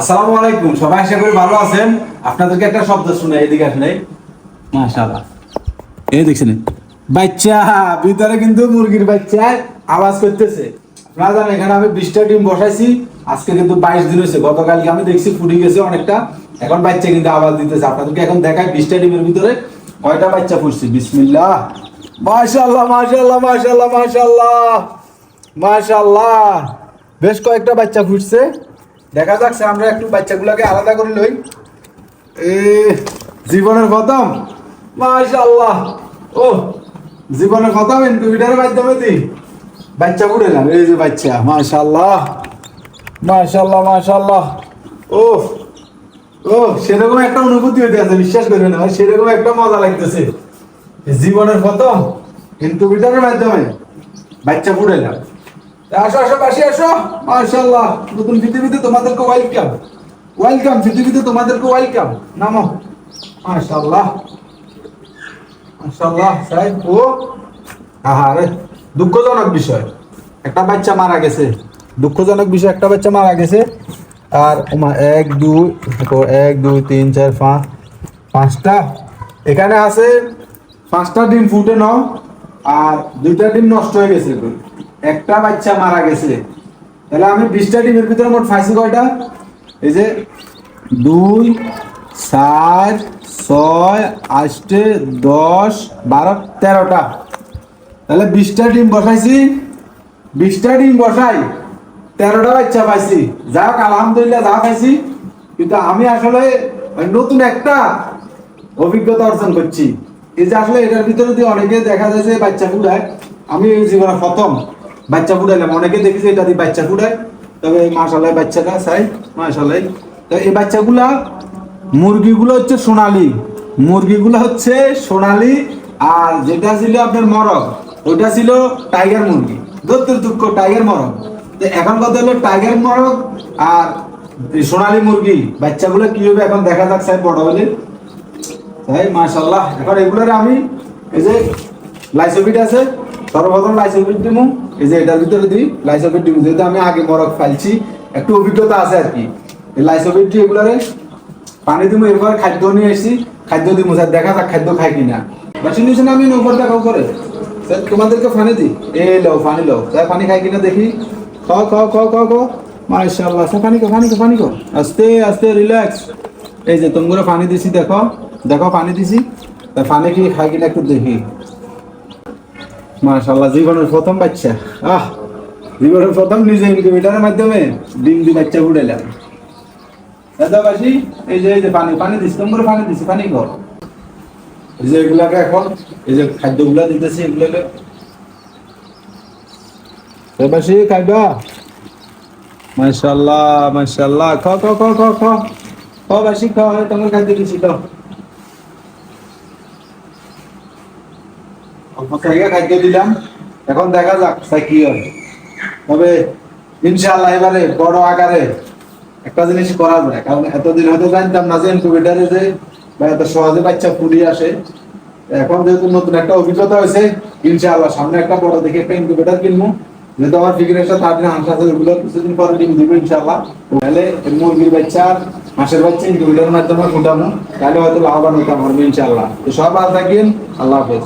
আসসালামু আলাইকুম সবাই আশা করি ভালো আছেন। আপনাদেরকে একটা শব্দ শুনে এদিকে এই। মাশাআল্লাহ। এই দেখছেন বাচ্চা ভিতরে কিন্তু মুরগির বাচ্চা আওয়াজ করতেছে। আপনারা জানেন এখানে আমি বিশটা ডিম বসাইছি। আজকে কিন্তু বাইশ দিন হয়েছে গতকালকে আমি দেখছি ফুটে গেছে অনেকটা। এখন বাচ্চা কিন্তু আওয়াজ দিতেছে। আপনাদেরকে এখন দেখাই বিশটা ডিমের ভিতরে কয়টা বাচ্চা ফুটছে। বিসমিল্লাহ। মাশাআল্লাহ মাশাআল্লাহ মাশাআল্লাহ মাশাআল্লাহ। মাশাআল্লাহ। বেশ কয়েকটা বাচ্চা ফুটছে। দেখা যাচ্ছে আমরা একটু বাচ্চাগুলোকে আলাদা করে লই। এ, জীবনের খতম। মাশাআল্লাহ। ও, জীবনের খতম ইনকিউবেটরের মাধ্যমে দি বাচ্চা ফুটেলাম এই যে বাচ্চা, মাশাআল্লাহ। মাশাআল্লাহ মাশাআল্লাহ। ও ও, সেরকম একটা অনুভূতি হইতে আছে, বিশ্বাস করবেন না, সেরকম একটা মজা লাগতেছে। জীবনের খতম ইনকিউবেটরের মাধ্যমে। বাচ্চা ফুটেলাম আসো আসো পাশে আসো। মাশাআল্লাহ নতুন পৃথিবীতে তোমাদেরকে ওয়েলকাম ওয়েলকাম পৃথিবীতে তোমাদেরকে ওয়েলকাম নামো। মাশাআল্লাহ। মাশাআল্লাহ সাহেব ও। আহারে দুঃখজনক বিষয়। একটা বাচ্চা মারা গেছে। দুঃখজনক বিষয় একটা বাচ্চা মারা গেছে। আর এক দুই এক দুই তিন চার পাঁচ পাঁচটা। এখানে আছে পাঁচটা ডিম ফুটে নাও আর দুইটা ডিম নষ্ট হয়ে গেছে একটা বাচ্চা মারা গেছে। তাহলে আমি বিশটা ডিমের ভিতরে মোট ফাইসি কয়টা? এই যে দুই, চার, ছয় আটটে দশ, বারো, তেরোটা। তাহলে বিশটা ডিম বসাইছি। বিশটা ডিম বসাই, তেরোটা বাচ্চা পাইছি। যাক আলহামদুলিল্লাহ যা পাইছি। কিন্তু আমি আসলে নতুন একটা অভিজ্ঞতা অর্জন করছি। এই যে আসলে এটার ভিতরে দিয়ে অনেকে দেখা যায় যে বাচ্চা ফুটায়, আমি এই জীবনে প্রথম। বাচ্চা ফুটাইলাম অনেকে দেখেছি এটা দিয়ে বাচ্চা ফুটায়। তবে এই মাসালাই বাচ্চাটা চাই মাসালাই তো এই বাচ্চাগুলা, মুরগিগুলো হচ্ছে সোনালি। মুরগিগুলো হচ্ছে সোনালি, আর যেটা ছিল আপনার মরক ওইটা ছিল টাইগার মুরগি। দত্তর দুঃখ টাইগার মরক। তো এখন কথা হলো টাইগার মরক আর সোনালি মুরগি। বাচ্চাগুলো কি হবে এখন দেখা যাক সাহেব বড় হলে। তাই মাশাল্লাহ এখন এগুলোর আমি এই যে লাইসোবিট আছে, সর্বপ্রথম লাইসোবিট দিমু। এই যে এটার ভিতরে দিই লাইসোবিট দিমু যেহেতু আমি আগে মরক ফাইলছি একটু অভিজ্ঞতা আছে আর কি। এই লাইসোবিট দিয়ে এগুলারে পানি দিমু এরপর খাদ্য নিয়ে এসেছি খাদ্য দিমু স্যার, দেখা যাক খাদ্য খাই কিনা। বাসি নিয়েছে না আমি নৌকর দেখাও করে। স্যার, তোমাদেরকে পানি দিই। এ লও, পানি লও। স্যার, পানি খাই কিনা দেখি। খাও খাও খাও খাও খাও। মাশাআল্লাহ, স্যার, পানি খাও পানি খাও পানি খাও। আস্তে আস্তে রিল্যাক্স এই যে তোমরা পানি দিছি, দেখো। দেখো, পানি দিছি। তা পানি কি খাই কিনা একটু দেখি। মাশাআল্লাহ, জীবনের প্রথম বাচ্চা। আহ, জীবনের প্রথম নিজে ইনকিউবেটরের মাধ্যমে ডিম দি বাচ্চা দাদা বাসি, এই যে এই যে পানি পানি দিছি, তোমরা পানি দিছি, পানি কর এই যে এগুলাকে এখন, এই যে খাদ্যগুলা দিতেছি এগুলাকে। বাসি, খাইবা? মাশাআল্লাহ খাও খাও খাও খাও খাও খাও বাসি এই তোমার খাদ্য দিছি খাও জায়গা খাদ্য দিলাম। এখন দেখা যাক তাই কি হয়। তবে ইনশাআল্লাহ এবারে বড় আকারে একটা জিনিস করা যায়। কারণ এতদিন হয়তো জানতাম না যে যে বা এত সহজে বাচ্চা ফুলি আসে। এখন যেহেতু নতুন একটা অভিজ্ঞতা হয়েছে, ইনশাআল্লাহ সামনে একটা বড় দেখে একটা কিনবো। যেহেতু আমার তার দিন হাঁস আছে ওগুলো কিছুদিন পরে ডিম ইনশাআল্লাহ। তাহলে মুরগির বাচ্চা আর বাচ্চা মাধ্যমে ফুটানো তাহলে হয়তো লাভবান হতে পারব ইনশাআল্লাহ। তো সব ভালো থাকেন, আল্লাহ হাফেজ।